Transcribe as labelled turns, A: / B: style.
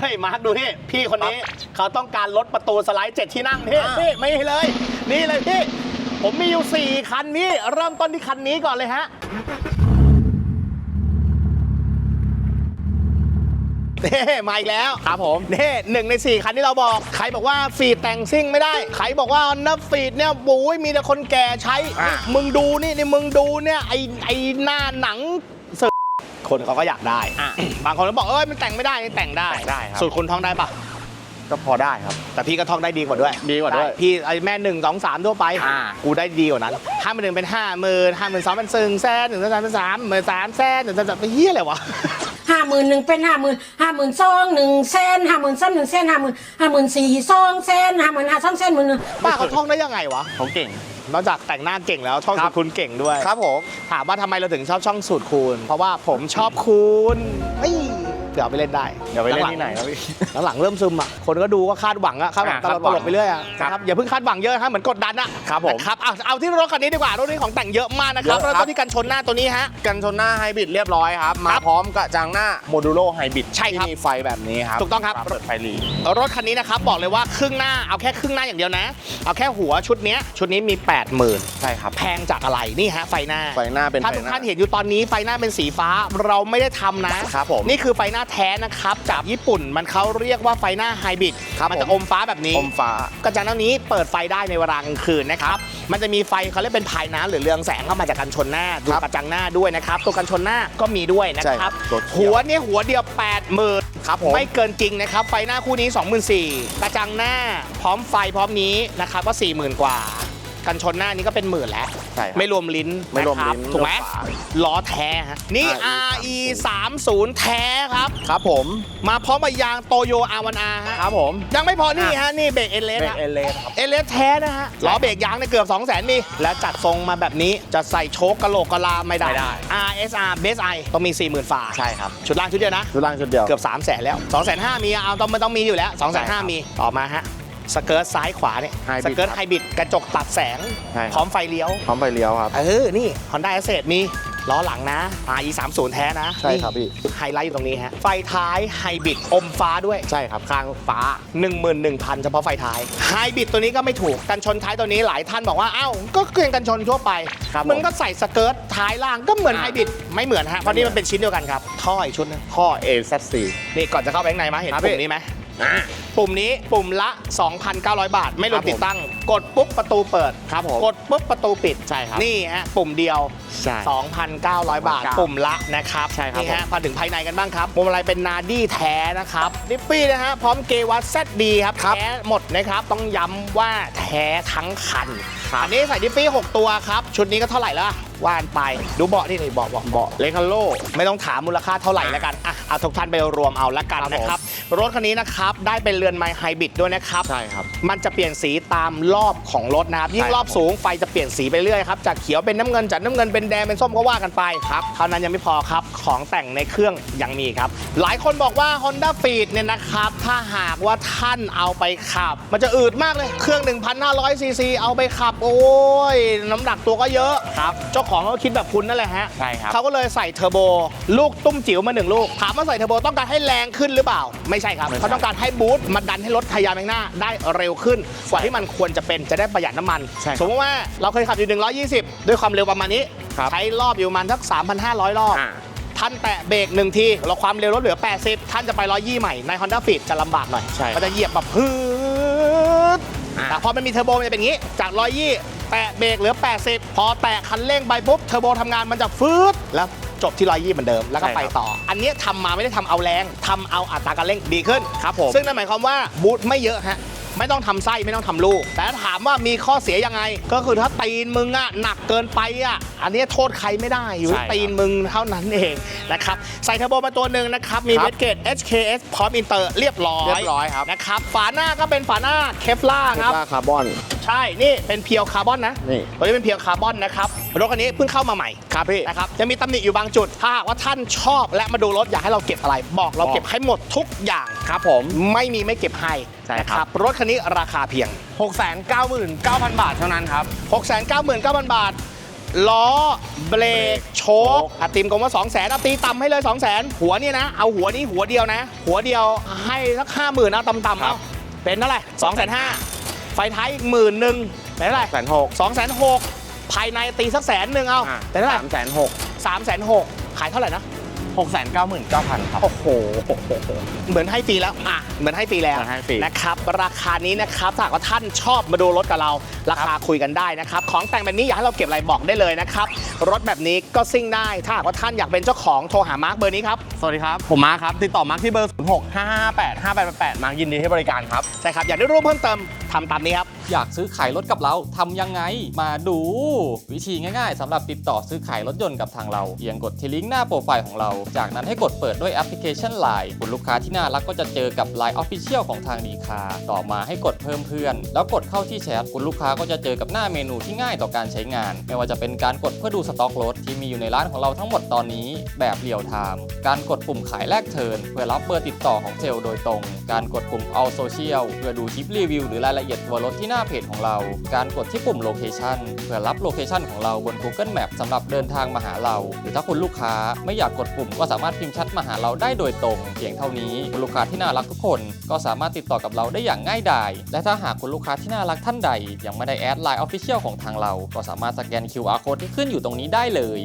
A: เฮ้ยมาร์คดูนี่พี่คนนี้เขาต้องการลดประตูสไลด์เจ็ดที่นั่งพี่พี่ไม่เลย นี่เลยพี่ ผมมีอยู่ 4 คันนี้ เริ่มต้นที่คันนี้ก่อนเลยฮะนี่มาอีกแล้ว
B: ครับผม
A: นี่หนึ่งใน 4 คันที่เราบอก ใครบอกว่าฟีดแต่งซิ่งไม่ได้ ใครบอกว่านับฟีดเนี่ยบุ้ยมีแต่คนแก่ใช้
B: อะ
A: นี่มึงดูนี่นี่มึงดูเนี่ยไอไอหน้าหนังเสือ คนเขาก็อยากได้
B: อะ
A: บางคนก็บอกเอ้ยมันแต่งไม่ได้นี่แต่งได้
B: แต่งได้ครับ
A: สุดคุณท่องได้ปะ
B: ก็พอได้ครับ
A: แต่พี่ก็ท่องได้ดีกว่าด้วย
B: ดีกว่าด้วย
A: พี่ไอแม่หนึ่งสองสามทั่วไป
B: อ่า
A: กูได้ดีกว่านั้นห้าหมื่นหนึ่งเป็นห้าหมื่นห้าหมื่นสองเป็นซึ่งแสนหนึ่งแสนเป็นสามหมื่นสามแสนหนึ่งแสนเป็นเฮียอะไรวะ
C: ห้าหมื่นหนึ่งเป็นห้าหมื่นห้าหมื่นสองหนึ่งแสนห้าหมื่นสามหนึ่งแสนห้าหมื่นห้าหมื่นสี่สองแสนห้าหมื่นห้าสองแสนหมื่นหนึ่ง
A: ป้าเขาท่องได้ยังไงวะ
B: ผมเก่ง
A: นอกจากแต่งหน้าเก่งแล้วท่อง
B: ค
A: สู
B: รั
A: ต
B: บ
A: รคูณเก่งด้วย
B: ครับผม
A: ถามว่าทำไมเราถึงชอบช่องสูตรคูณ เพราะว่าผมชอบคูณเฮ้ยเผื่อเอาไปเล่นได้
B: เดี๋ยวไปเล่นที่ไหนครับพี่
A: หลังๆเริ่มซึมอะคนก็ดูก็คาดหวังอะคาดหวังต
B: อ่า
A: ล
B: คา
A: อ
B: ดหวั
A: ด
B: ง
A: ตลกไปเรื่อยอะ
B: ครับ
A: นะครับอย่าเพิ่งคาดหวังเยอะฮะเหมือนกดดันอะ
B: ครับผม
A: นะครับเอาเอาที่รถคันนี้ดีกว่ารถนี้ของแต่งเยอะมากนะครับ
B: เยอะครับ
A: เริ่มต้นที่กันชนหน้าตัวนี้ฮะ
B: กันชนหน้าไฮบริดเรียบร้อยครับมา
A: ครับ
B: พร้อมกับจังหน้าโมดูโลไฮบริด
A: ใช่ครับ
B: ที่มีไฟแบบนี้ครับ
A: ถูกต้องครับ
B: เปิดไฟหลี
A: รถคันนี้นะครับบอกเลยว่าครึ่งหน้าเอาแค่ครึ่งหน้าอย่างเดียวนะ เอาแค่หัวชุดเนี้ยชุดนี้มี 80,000
B: ใช่ครับ
A: แพงจากอะไรนี่ฮะไฟหน้า
B: ไฟหน้าเป็น
A: ถ้า
B: ไฟ
A: ทุก
B: หน้า
A: ท่านเห็นอยู่ตอนนี้ไฟหน้าเป็นสีฟ้าเราไม่ได้ทำนะ
B: ครับผม
A: นี่คือไฟหน้าแท้นะครับจากญี่ปุ่นมันเขาเรียกว่าไฟหน้าไฮบริด
B: ครับ
A: มันจะ
B: ผม
A: อมฟ้าแบบนี้
B: อมฟ้า
A: กระจังหน้านี้เปิดไฟได้ในเวลากลางคืนนะครับ มันจะมีไฟเขาเรียกเป็นภายน้ำหรือเรืองแสงเข้ามาจากกันชนหน้าดู
B: ครับ
A: กระจังหน้าด้วยนะครับ ตัวกันชนหน้าก็มีด้วยนะ
B: ใช่
A: ค
B: ครั
A: รับ
B: บตัวเขียว
A: หัวเนี่ยหัวเดียว8 0,000
B: ครับผม
A: ไม่เกินจริงนะครับ ไฟหน้าคู่นี้ 24,000กระจังหน้าพร้อมไฟพร้อมนี้นะครับก็ 40,000 กว่า กันชนหน้านี้ก็เป็นหมื่นแล้ว
B: ใช่ครับ
A: ไม่รวมลิ้น
B: ไม่รวม
A: นะครับ
B: ลิ้น
A: ถูกไหม
B: รวมฝา
A: ล้อแท้ฮะนี่ RE 30แท้ครับ
B: ครับผม
A: มาพร้อมกับยางโตโย R1R ฮะ
B: ครับผม
A: ยังไม่พอนี่ฮะ นี่เบรกเอเลส
B: เบรก
A: ฮะ
B: เอเลสครับ
A: เอเลสแท้นะฮะล้อเบรกยางเนี่ยเกือบ 2 0 0 0 0 0มีแล้วจัดทรงมาแบบนี้จะใส่โชคกะโหลกกะลาไม่ได้
B: ไม่ได้
A: RSR Base I ต้องมี 40,000ฝา
B: ใช่ครับ
A: ชุดล่างชุดเดียวนะ
B: ชุดล่างชุดเดียว
A: เกือบ 3 0 0 0 0 0แล้ว 2 5 0 0 0มีเอาต้องมันต้องมีอยู่แล้ว 2 5 0
B: ใช่ครับ
A: 0 0มีต่อมาฮะ สเกิร์ตซ้ายขวาเนี่ย
B: Hybrid
A: สเกิร์ต
B: ครับ
A: ไฮบริดกระจกตัดแสง
B: ใช่ครับ
A: พร้อมไฟเลี้ยว
B: พร้อมไฟเลี้ยวครับ
A: เออ นี่ Honda a s s e t มีล้อหลังนะ RE 3 0แท้นะ
B: ใช่ครับพี่
A: ไฮไลท์อยู่ตรงนี้ฮะ ไฟท้ายไฮบริดอมฟ้าด้วย
B: ใช่ครับข้างฟ้า
A: 11,000 เฉพาะไฟท้ายไฮบริดตัวนี้ก็ไม่ถูก กันชนท้ายตัวนี้หลายท่านบอกว่า เอ้า ก็เกลียงกันชนทั่วไป
B: ครับ
A: มึงก็ใส่สเกิร์ตท้ายล่างก็เหมือน
B: อ่า
A: ไฮบริดไม่เหมือนฮะ เพราะนี่มันเป็นชิ้นเดียวกันครับ ท่ออีกชุดหนึง
B: ข้อ AZC
A: นี่ก่อนจะเข้าไปข้างในมาเห็น
B: ครับ
A: ปุ่ม
B: พี่
A: นี้ไหม ปุ่มนี้ปุ่มละ 2,900 บาท ไม่รวม
B: ครับผม
A: ติดตั้ง กดปุ๊บประตูเปิด
B: ครับผม
A: กดปุ๊บประตูปิด
B: ใช่ครับ
A: นี่ฮะปุ่มเดียว
B: ใช่
A: 2,900 บาท
B: 2,900
A: ปุ่มละนะครับ
B: ใช่ครับ
A: นี่ฮะพอถึงภายในกันบ้างครับพวงมาลัยเป็นนาดี้แท้นะครับดิปปี้นะฮะพร้อมเกวัตเซตดีครับ
B: ครับ
A: แท้หมดนะครับ ต้องย้ำว่าแท้ทั้งคัน อันนี้ใส่ดิปปี้ 6 ตัวครับ ชุดนี้ก็เท่าไหร่ละ ว่านไป ดูเบาะที่นี่เบาะเบาะเบาะ
B: เลคาโล
A: ไม่ต้องถามมูลค่าเท่าไหร่แล้วกันอะเอาทุกท่านไปรวมเอาละกัน
B: ครับผม
A: นะครับรถคันนี้นะครับได้เป็นเรือนไมไฮบริดด้วยนะครับ
B: ใช่ครับ
A: มันจะเปลี่ยนสีตามรอบของรถนะครับยิ่ง
B: ใช่
A: รอบสูงไฟจะเปลี่ยนสีไปเรื่อยครับจากเขียวเป็นน้ำเงินจากน้ำเงินเป็นแดงเป็นส้มก็ว่ากันไปครับเท่านั้นยังไม่พอครับของแต่งในเครื่องยังมีครับ หลายคนบอกว่า Honda f e e d เนี่ยนะครับถ้าหากว่าท่านเอาไปขับ มันจะอืดมากเลยเครื่อง 1,500ซีซีเอาไปขับ โอ้ยน้ำหนักตัวก็เยอะ
B: ครับ
A: เจ้าของเขาก็คิดแบบคุณนั่นแหละฮะ
B: ใช่ครับ
A: เขาก็เลยใส่เทอร์โบลูกตุ้มจิ๋วมาหนึ่งลูก ถามว่าใส่เทอร์โบต้องการให้แรงขึ้นหรือเปล่า ไม่ใช่ครับ
B: ไม่ใช่
A: เขาต้องการให้บูสต์มาดันให้รถทะยานไปข้างหน้าได้เร็วขึ้น กว่าที่มันควรจะเป็นจะได้ประหยัดน้ำมัน
B: ใช่ครับ
A: สมมติว่าเราเคยขับอยู่ 120 ด้วยความเร็วประมาณนี้
B: ครับ
A: ใช้รอบอยู่ประมาณสัก 3,500 รอบ
B: อ่า
A: ท่านแตะเบรกหนึ่งทีเราความเร็วลดเหลือ 80 ท่านจะไป 120 ใหม่ ใน Honda Fit จะลำบากหน่อย
B: ใช่
A: มันจะเหยียบแบบพืด
B: อ่า
A: แต่พอมันมีเทอร์โบมันจะเป็นอย่างนี้ จาก 120 แตะเบรกเหลือ 80 พอแตะคันเร่งไปปุ๊บเทอร์โบทำงานมันจะฟืดแล้วจบที่120เหมือนเดิมแล้วก็
B: ใช่
A: ไป
B: ครับ
A: ต่อ อันเนี้ยทำมาไม่ได้ทำเอาแรงทำเอาอัตราการเร่งดีขึ้น
B: ครับผม
A: ซึ่งนั่นหมายความว่าบูทไม่เยอะฮะไม่ต้องทำไส้ไม่ต้องทำลูก แต่ถามว่ามีข้อเสียยังไง ก็คือถ้าตีนมึงอะหนักเกินไปอะอันเนี้ยโทษใครไม่ได้อยู่ที่
B: ใช่ครับ
A: ตีนมึงเท่านั้นเองนะครับใส่เทอร์โบมาตัวหนึ่งนะครับ มี
B: ครับ
A: เวทเกต HKS พร้อมอินเตอร์เรียบร้อย
B: เรียบร้อยครับ
A: นะครับฝาหน้าก็เป็นฝาหน้าเคฟล่า
B: เท
A: ครับ
B: สลาคาร์บอน
A: ใช่ นี่เป็นเพียวคาร์บอนนะ
B: นี่
A: ตัวนี้เป็นเพียวคาร์บอนนะครับรถคันนี้เพิ่งเข้ามาใหม่
B: ครับพี่
A: นะครับจะมีตำหนิอยู่บางจุด ถ้าหากว่าท่านชอบและมาดูรถอยากให้เราเก็บอะไร บอกเรา
B: บอก
A: เก็บให้หมดทุกอย่าง
B: ครับผม
A: ไม่มีไม่เก็บให้
B: ใช่
A: นะครับรถคันนี้ราคาเพียง
B: 699,000 บาทเท่านั้นครับ
A: 699,000 บาท ล้อ เบรกโชคอะติมกลมว่า2 0 0 0 0นเอาตีต่ำให้เลย 2 0 0 0 0 0หัวนี่นะ เอาหัวนี้หัวเดียวนะ หัวเดียวให้สักห้าหมื่นนะต่ำๆ
B: ครั
A: เอา
B: บ
A: เป็นเท่าไหร่สองแสนห้า ไฟท้ายอีกหมื่นหนึ่งเป็นเท่าไหร่
B: แสนหก
A: สองแสนหกภายในตีสักแสนหนึ่งเอาเป็นเท่าไหร่
B: สามแสนหก
A: สามแสนหกขายเท่าไหร่นะ
B: หกแสนเก้าหมื่นเก้าพันครับ
A: โอ้โห เหมือนให้ฟรีแล้วอะเหมือนให้ฟรีแล้ว
B: เหมือนให้ฟรี
A: นะครับ ราคานี้นะครับถ้าหากว่าท่านชอบมาดูรถกับเรา ราคาคุยกันได้นะครับ ของแต่งแบบนี้อยากให้เราเก็บอะไรบอกได้เลยนะครับ รถแบบนี้ก็ซิ่งได้ ถ้าหากว่าท่านอยากเป็นเจ้าของโทรหามาร์คเบอร์นี้ครับ
B: สวัสดีครับ ผมมาร์คครับ ติดต่อมาร์คที่เบอร์ 0 6 5 5 8 5 8 8มาร์คยินดีให้บริการครับ
A: ใช่ครับ อยากได้รู้เพิ่มเติมทำตามนี้ครับ
D: อยากซื้อขายรถกับเราทำยังไง มาดู วิธีง่ายๆสำหรับติดต่อซื้อขายรถยนต์กับทางเราเพียงกดที่ลิงก์หน้าโปรไฟล์ของเรา จากนั้นให้กดเปิดด้วยแอปพลิเคชัน Line คุณลูกค้าที่น่ารักก็จะเจอกับ Line Official ของทางดีคาต่อมาให้กดเพิ่มเพื่อน แล้วกดเข้าที่แชทคุณลูกค้าก็จะเจอกับหน้าเมนูที่ง่ายต่อการใช้งาน ไม่ว่าจะเป็นการกดเพื่อดูสต็อกรถที่มีอยู่ในร้านของเราทั้งหมดตอนนี้แบบเรียลไทม์การกดปุ่มขายแลกเทิร์นเพื่อรับเบอร์ติดต่อของเซลล์โดยตรง การกดปุ่ม All Social เพื่อดูคลิปรีวิวหรือรายละเอียดตัวรถที่หน้าเพจของเรา การกดที่ปุ่ม Location เพื่อรับโลเคชันของเราบน Google Map สำหรับเดินทางมาหาเรา หรือถ้าคุณลูกค้าไม่อยากกดปุ่มก็สามารถพิมพ์ชัดมาหาเราได้โดยตรงเพียงเท่านี้คุณลูกค้าที่น่ารักทุกคน ก็สามารถติดต่อกับเราได้อย่างง่ายดายและถ้าหากคุณลูกค้าที่น่ารักท่านใด ยังไม่ได้แอดไลน์ Official ของทางเรา ก็สามารถสแกน QR Code ที่ขึ้นอยู่ตรงนี้ได้เลย